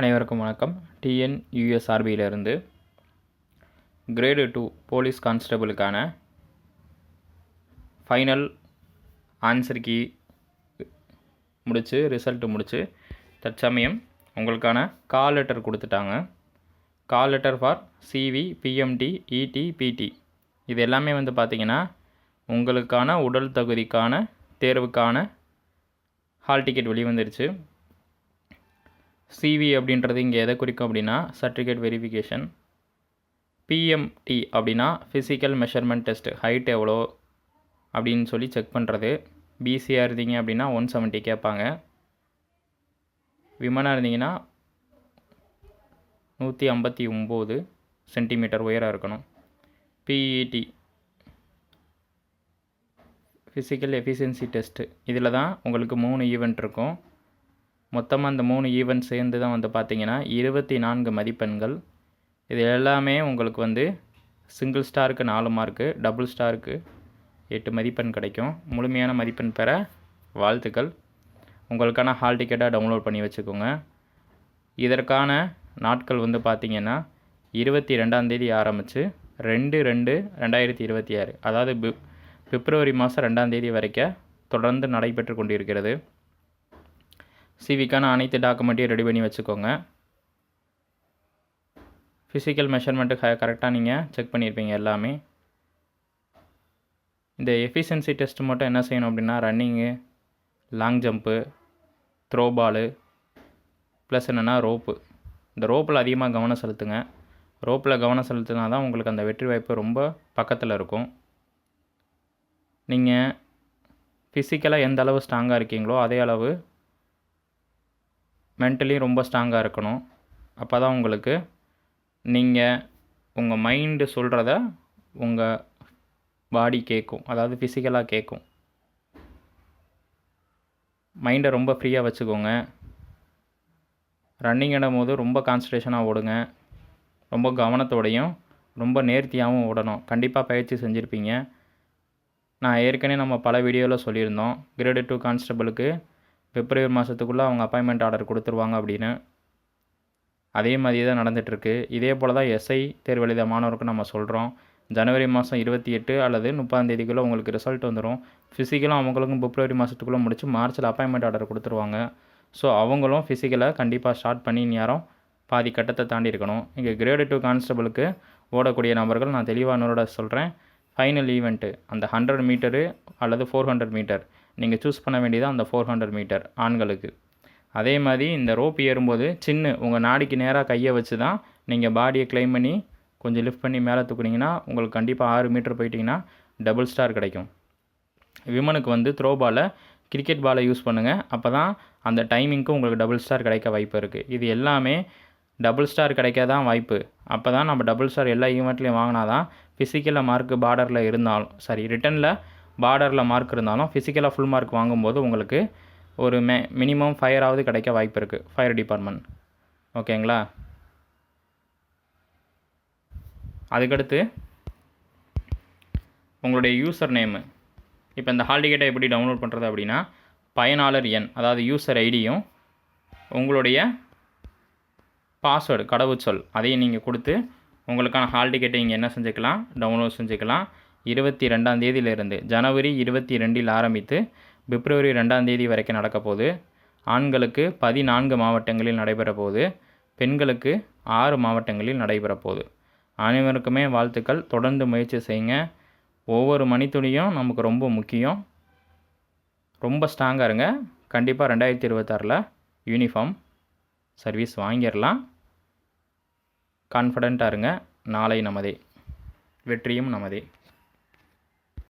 அனைவருக்கும் வணக்கம். டிஎன் யூஎஸ்ஆர்பியிலிருந்து கிரேடு டூ போலீஸ் கான்ஸ்டபிளுக்கான ஃபைனல் ஆன்சர் கீ முடித்து ரிசல்ட்டு முடித்து தற்சமயம் உங்களுக்கான கால் லெட்டர் கொடுத்துட்டாங்க. Call letter for CV PMT ET PT இது எல்லாமே வந்து பார்த்திங்கன்னா உங்களுக்கான உடல் தகுதிக்கான தேர்வுக்கான ஹால் டிக்கெட் வெளிவந்துருச்சு. சிவி அப்படின்றது இங்கே எதை குறிக்கும் அப்படின்னா சர்டிஃபிகேட் வெரிஃபிகேஷன் பிஎம்டி அப்படின்னா ஃபிசிக்கல் மெஷர்மெண்ட் டெஸ்ட் ஹைட் எவ்வளோ அப்படின்னு சொல்லி செக் பண்ணுறது பிசியாக இருந்தீங்க அப்படின்னா ஒன் செவன்ட்டி கேட்பாங்க. விமனாக இருந்தீங்கன்னா நூற்றி ஐம்பத்தி ஒம்பது சென்டிமீட்டர் உயராக இருக்கணும். பிஇடி ஃபிசிக்கல் எஃபிஷியன்சி டெஸ்ட்டு இதில் தான் உங்களுக்கு மூணு ஈவெண்ட் இருக்கும். மொத்தமாக அந்த மூணு ஈவெண்ட் சேர்ந்து தான் வந்து பார்த்திங்கன்னா இருபத்தி நான்கு மதிப்பெண்கள். இது எல்லாமே உங்களுக்கு வந்து சிங்கிள் ஸ்டாருக்கு நாலு மார்க்கு டபுள் ஸ்டாருக்கு எட்டு மதிப்பெண் கிடைக்கும். முழுமையான மதிப்பெண் பெற வாழ்த்துக்கள். உங்களுக்கான ஹால் டிக்கெட்டாக டவுன்லோட் பண்ணி வச்சுக்கோங்க. இதற்கான நாட்கள் வந்து பார்த்திங்கன்னா இருபத்தி ரெண்டாந்தேதி ஆரம்பித்து ரெண்டு ரெண்டு ரெண்டாயிரத்தி இருபத்தி ஆறு. அதாவது பிப் பிப்ரவரி மாதம் ரெண்டாந்தேதி வரைக்கும் தொடர்ந்து நடைபெற்று கொண்டிருக்கிறது. சிவிக்கான அனைத்து டாக்குமெண்ட்டையும் ரெடி பண்ணி வச்சுக்கோங்க. ஃபிசிக்கல் மெஷர்மெண்ட்டு க கரெக்டாக நீங்கள் செக் பண்ணியிருப்பீங்க எல்லாமே. இந்த எஃபிஷியன்சி டெஸ்ட் மட்டும் என்ன செய்யணும் அப்படின்னா running long jump throw ball plus என்னென்னா ரோப்பு இந்த ரோப்பில் அதிகமாக கவனம் செலுத்துங்க. ரோப்பில் கவனம் செலுத்தினா தான் உங்களுக்கு அந்த வெற்றி வாய்ப்பு ரொம்ப பக்கத்தில் இருக்கும். நீங்கள் ஃபிசிக்கலாக எந்த அளவு ஸ்ட்ராங்காக இருக்கீங்களோ அதே அளவு மென்டலி ரொம்ப ஸ்ட்ராங்காக இருக்கணும். அப்போ தான் உங்களுக்கு நீங்கள் உங்கள் மைண்டு சொல்கிறத உங்கள் பாடி கேட்கும் அதாவது ஃபிசிக்கலாக கேட்கும் மைண்டை ரொம்ப ஃப்ரீயாக வச்சுக்கோங்க. ரன்னிங் போது ரொம்ப கான்சன்ட்ரேஷனாக ஓடுங்க. ரொம்ப கவனத்தோடையும் ரொம்ப நேர்த்தியாகவும் ஓடணும். கண்டிப்பாக பயிற்சி செஞ்சுருப்பீங்க. நான் ஏற்கனவே நம்ம பல வீடியோவில் சொல்லியிருந்தோம். கிரேடு டூ கான்ஸ்டபிளுக்கு பிப்ரவரி மாதத்துக்குள்ளே அவங்க அப்பாயின்மெண்ட் ஆர்டர் கொடுத்துருவாங்க அப்படின்னு. அதே மாதிரி தான் நடந்துகிட்ருக்கு இதே போல் தான் எஸ்ஐ தேர்வு எழுத மாணவருக்கு நம்ம சொல்கிறோம் ஜனவரி மாதம் இருபத்தி எட்டு அல்லது முப்பாந்தேதிக்குள்ளே உங்களுக்கு ரிசல்ட் வந்துடும் ஃபிசிக்கலும் அவங்களுக்கும் பிப்ரவரி மாதத்துக்குள்ளே முடிச்சு மார்ச்சில் அப்பாயின்மெண்ட் ஆர்டர் கொடுத்துருவாங்க. ஸோ அவங்களும் ஃபிசிக்கலை கண்டிப்பாக ஸ்டார்ட் பண்ணி நேரம் பாதி கட்டத்தை தாண்டி இருக்கணும். இங்கே கிரேடு டூ கான்ஸ்டபிளுக்கு ஓடக்கூடிய நபர்கள் நான் தெளிவாக இன்னொரு சொல்கிறேன் ஃபைனல் ஈவெண்ட்டு அந்த ஹண்ட்ரட் மீட்டரு அல்லது ஃபோர் ஹண்ட்ரட் மீட்டர் நீங்கள் சூஸ் பண்ண வேண்டியது அந்த ஃபோர் ஹண்ட்ரட் மீட்டர் ஆண்களுக்கு. அதே மாதிரி இந்த ரோப் ஏறும்போது சின்ன உங்கள் நாடிக்கு நேராக கையை வச்சு தான் நீங்கள் பாடியை கிளைம் பண்ணி கொஞ்சம் லிஃப்ட் பண்ணி மேலே தூக்குனீங்கன்னா உங்களுக்கு கண்டிப்பாக ஆறு மீட்டர் போயிட்டிங்கன்னா டபுள் ஸ்டார் கிடைக்கும். விமனுக்கு வந்து த்ரோ பாலை கிரிக்கெட் பாலை யூஸ் பண்ணுங்கள் அப்போ தான் அந்த டைமிங்க்கும் உங்களுக்கு டபுள் ஸ்டார் கிடைக்க வாய்ப்பு இருக்குது இது எல்லாமே டபுள் ஸ்டார் கிடைக்க தான் வாய்ப்பு. அப்போ தான் நம்ம டபுள் ஸ்டார் எல்லா ஈவெண்ட்லேயும் வாங்கினா தான் ஃபிசிக்கலில் மார்க்கு பார்டரில் இருந்தாலும் சரி ரிட்டனில் பார்டரில் மார்க் இருந்தாலும் ஃபிசிக்கலாக ஃபுல் மார்க் வாங்கும்போது உங்களுக்கு ஒரு மே மினிமம் ஃபயராவது கிடைக்க வாய்ப்பு இருக்குது ஃபயர் டிபார்ட்மெண்ட் ஓகேங்களா அதுக்கடுத்து உங்களுடைய யூசர் நேமு இப்போ இந்த ஹால் டிக்கெட்டை எப்படி டவுன்லோட் பண்ணுறது அப்படின்னா பயனாளர் எண் அதாவது யூசர் ஐடியும் உங்களுடைய பாஸ்வேர்டு கடவுச்சொல் அதையும் நீங்கள் கொடுத்து உங்களுக்கான ஹால் டிக்கெட்டை இங்கே என்ன செஞ்சுக்கலாம் டவுன்லோட் செஞ்சுக்கலாம். இருபத்தி ரெண்டாம் தேதியிலிருந்து ஜனவரி இருபத்தி ரெண்டில் ஆரம்பித்து பிப்ரவரி ரெண்டாம் தேதி வரைக்கும் நடக்கப்போகுது ஆண்களுக்கு பதினான்கு மாவட்டங்களில் நடைபெற போகுது. பெண்களுக்கு ஆறு மாவட்டங்களில் நடைபெற போகுது. அனைவருக்குமே வாழ்த்துக்கள். தொடர்ந்து முயற்சி செய்யுங்க. ஒவ்வொரு மணித்துணியும் நமக்கு ரொம்ப முக்கியம். ரொம்ப ஸ்ட்ராங்காக இருங்க. கண்டிப்பாக ரெண்டாயிரத்தி இருபத்தாறில் யூனிஃபார்ம் சர்வீஸ் வாங்கிடலாம் கான்ஃபிடண்ட்டாக இருங்க. நாளை நமதே. வெற்றியும் நமதே.